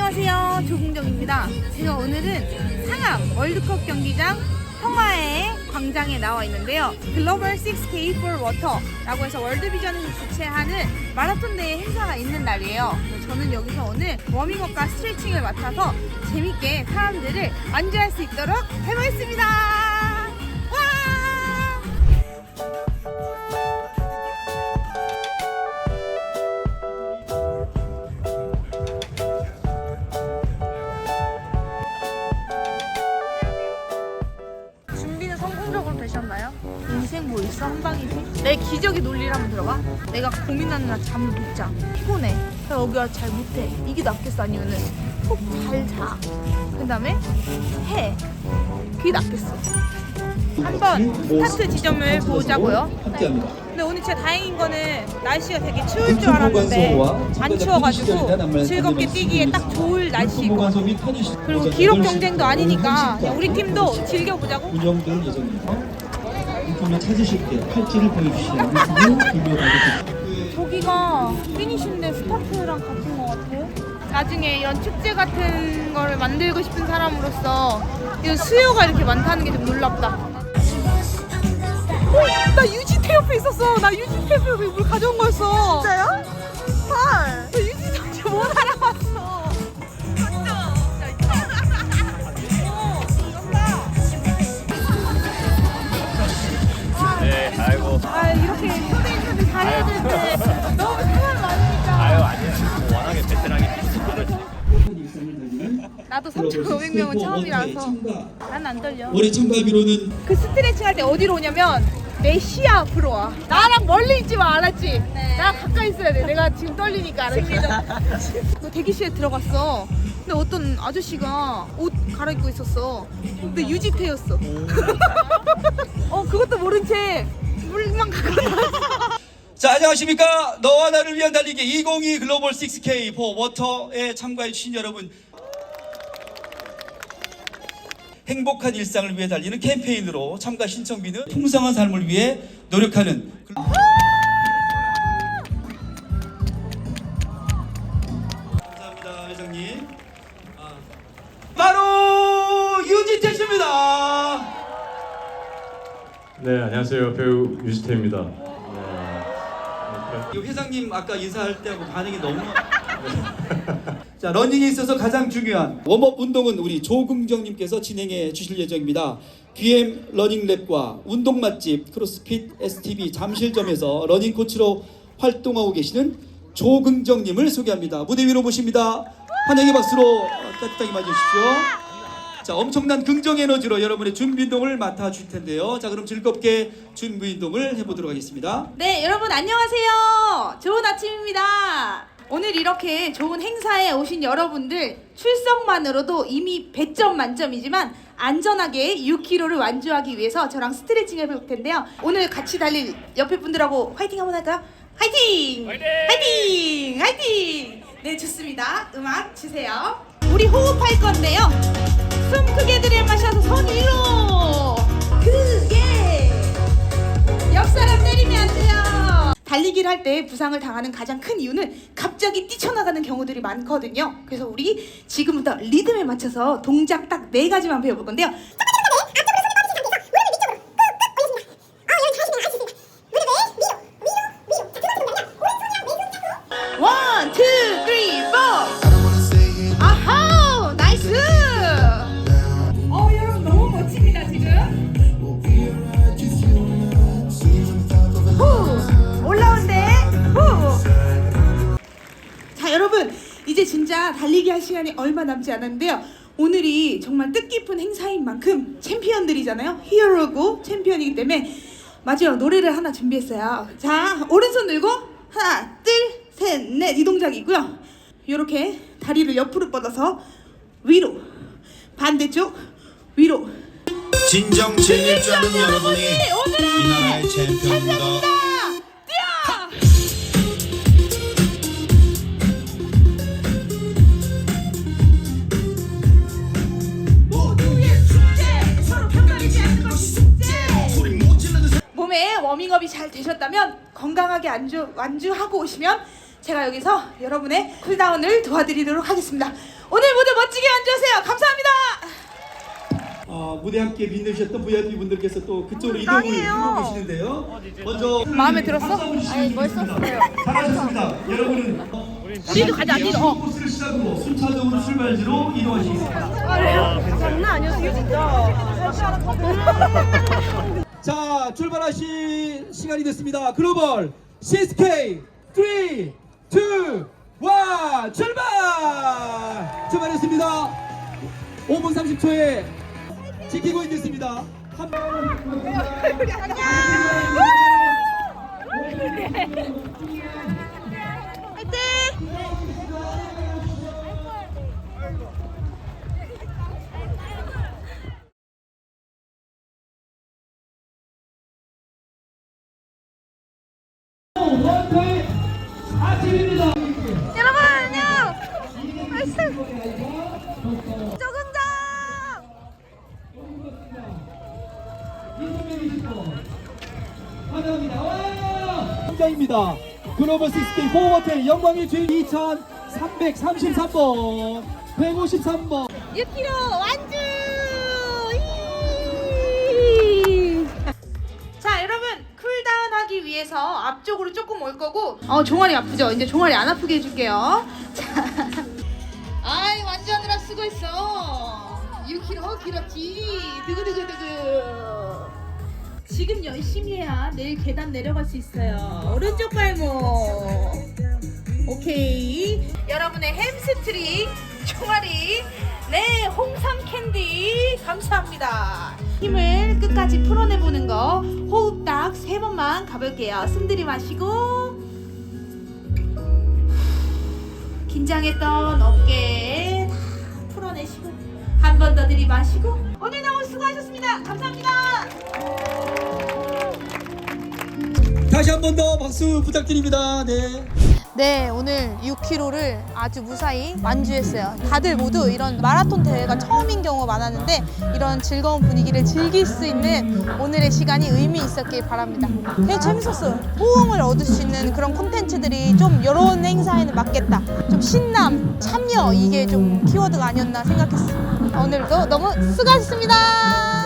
안녕하세요. 조궁정입니다. 제가 오늘은 상암 월드컵 경기장 평화의 광장에 나와 있는데요. 글로벌 6K for Water라고 해서 월드비전에서 주최하는 마라톤 대회 행사가 있는 날이에요. 저는 여기서 오늘 워밍업과 스트레칭을 맡아서 재밌게 사람들을 안주할 수 있도록 해보겠습니다. 있어 한 방이지? 내 기적의 논리를 한번 들어봐. 내가 고민하는 날 잠을 못 자. 피곤해. 그래서 여기 와서 잘 못해. 이게 낫겠어 아니면은 푹잘 자. 그 다음에 해. 그게 낫겠어. 한번 스타트 지점을 보자고요. 함께합니다. 근데 오늘 진짜 다행인 거는 날씨가 되게 추울 줄 알았는데 안 추워가지고 즐겁게 뛰기에 딱 좋을 보관소 및 편의시 그리고 기록 경쟁도 아니니까 우리 팀도 즐겨보자고 인터넷 찾으실 때 팔찌를 보여주시면 물품을 구매하겠습니다. 저기가 피니쉬인데 스타트랑 같은 것 같아. 나중에 이런 축제 같은 거를 만들고 싶은 사람으로서 이 수요가 이렇게 많다는 게 좀 놀랍다. 어, 나 유지 테이프 있었어. 나 유지 테이프 물 가져온 거였어. 진짜요? 워낙에 베테랑이. 나도 3,500명은 처음이라서 난 안 떨려. 올해 참가비로는 그 스트레칭 할 때 어디로 오냐면 내 시야 앞으로 와. 나랑 멀리 있지 마, 알았지? 나랑 가까이 있어야 돼. 내가 지금 떨리니까 알았지? 너 대기실에 들어갔어. 근데 어떤 아저씨가 옷 갈아입고 있었어. 근데 유지태였어. 어, 그것도 모른 채 물만 갖고 나왔어. 자 안녕하십니까 너와 나를 위한 달리기 2022 글로벌 6K 포 워터에 참가해 주신 여러분 행복한 일상을 위해 달리는 캠페인으로 참가 신청비는 풍성한 삶을 위해 노력하는 감사합니다 회장님 아, 바로 유지태 씨입니다 네, 안녕하세요. 배우 유지태입니다. 네. 이 회장님 아까 인사할 때하고 반응이 너무 자 러닝에 있어서 가장 중요한 웜업 운동은 우리 조긍정님께서 진행해 주실 예정입니다. BM 러닝랩과 운동 맛집 크로스핏 STB 잠실점에서 러닝 코치로 활동하고 계시는 조긍정님을 소개합니다. 무대 위로 모십니다. 환영의 박수로 따뜻하게 맞이해 주십시오. 자 엄청난 긍정 에너지로 여러분의 준비 운동을 맡아 주실 텐데요. 자 그럼 즐겁게 준비 운동을 해보도록 하겠습니다. 네, 여러분 안녕하세요. 좋은 아침입니다. 오늘 이렇게 좋은 행사에 오신 여러분들 출석만으로도 이미 100점 만점이지만 안전하게 6km를 완주하기 위해서 저랑 스트레칭 해볼 텐데요. 오늘 같이 달릴 옆에 분들하고 화이팅 한번 할까요? 화이팅! 화이팅! 화이팅! 네, 좋습니다. 음악 주세요. 우리 호흡할 건데요. 숨 크게 들이마셔서 손 위로 크게 옆 사람 때리면 안 돼요. 달리기를 할 때 부상을 당하는 가장 큰 이유는 갑자기 뛰쳐나가는 경우들이 많거든요. 그래서 우리 지금부터 리듬에 맞춰서 동작 딱 네 가지만 배워볼 건데요. 제 달리기 할 시간이 얼마 남지 않았는데요. 오늘이 정말 뜻깊은 행사인 만큼 챔피언들이잖아요. 히어로고 챔피언이기 때문에 마지막 노래를 하나 준비했어요. 자 오른손 들고 하나 둘 셋 넷 이 동작이고요. 이렇게 다리를 옆으로 뻗어서 위로 반대쪽 위로 진정 진일 줄 아는 여러분이 오늘의 이 나라의 챔피언입니다. 워밍업이 잘 되셨다면 건강하게 안주 완주하고 오시면 제가 여기서 여러분의 쿨다운을 도와드리도록 하겠습니다. 오늘 모두 멋지게 완주하세요. 감사합니다. 어, 무대 함께 빛내주셨던 VIP 분들께서 또 그쪽으로 이동을 하고 계시는데요. 먼저 마음에 들었어? 아니 멋있었어요. 잘하셨습니다. 여러분은 니도 가자, 니도. 어. 코스를 시작으로 순차적으로 출발지로 이동하시겠습니다. 장난 아니었어요, 진짜. 자 출발하실 시간이 됐습니다. 글로벌 CSK 3, 2, 1 출발! 출발했습니다. 5분 30초에 지키고 있겠습니다. 한... 원터의 아침입니다. 여러분 안녕. 현장입니다. 글로벌 시스템 포워텔 영광의 주인 2333번 153번 6kg 완주. 위해서 앞쪽으로 조금 올 거고 어 종아리 아프죠? 이제 종아리 안 아프게 해줄게요. 자, 아이 완주하느라 수고했어. 6kg 길었지. 두구두구두구. 지금 열심히 해야 내일 계단 내려갈 수 있어요. 오른쪽 발목. 오케이. 여러분의 햄스트링, 종아리, 네, 홍삼 캔디 감사합니다. 힘을 끝까지 풀어내보는 거 호흡 딱 세 번만 가볼게요. 숨 들이마시고 긴장했던 어깨 다 풀어내시고 한 번 더 들이마시고 오늘 너무 수고하셨습니다. 감사합니다. 다시 한 번 더 박수 부탁드립니다. 네. 네, 오늘 6km를 아주 무사히 완주했어요. 다들 모두 이런 마라톤 대회가 처음인 경우가 많았는데 이런 즐거운 분위기를 즐길 수 있는 오늘의 시간이 의미 있었길 바랍니다. 되게 재밌었어요. 호응을 얻을 수 있는 그런 콘텐츠들이 좀 이런 행사에는 맞겠다. 좀 신남, 참여 이게 좀 키워드가 아니었나 생각했어요. 오늘도 너무 수고하셨습니다.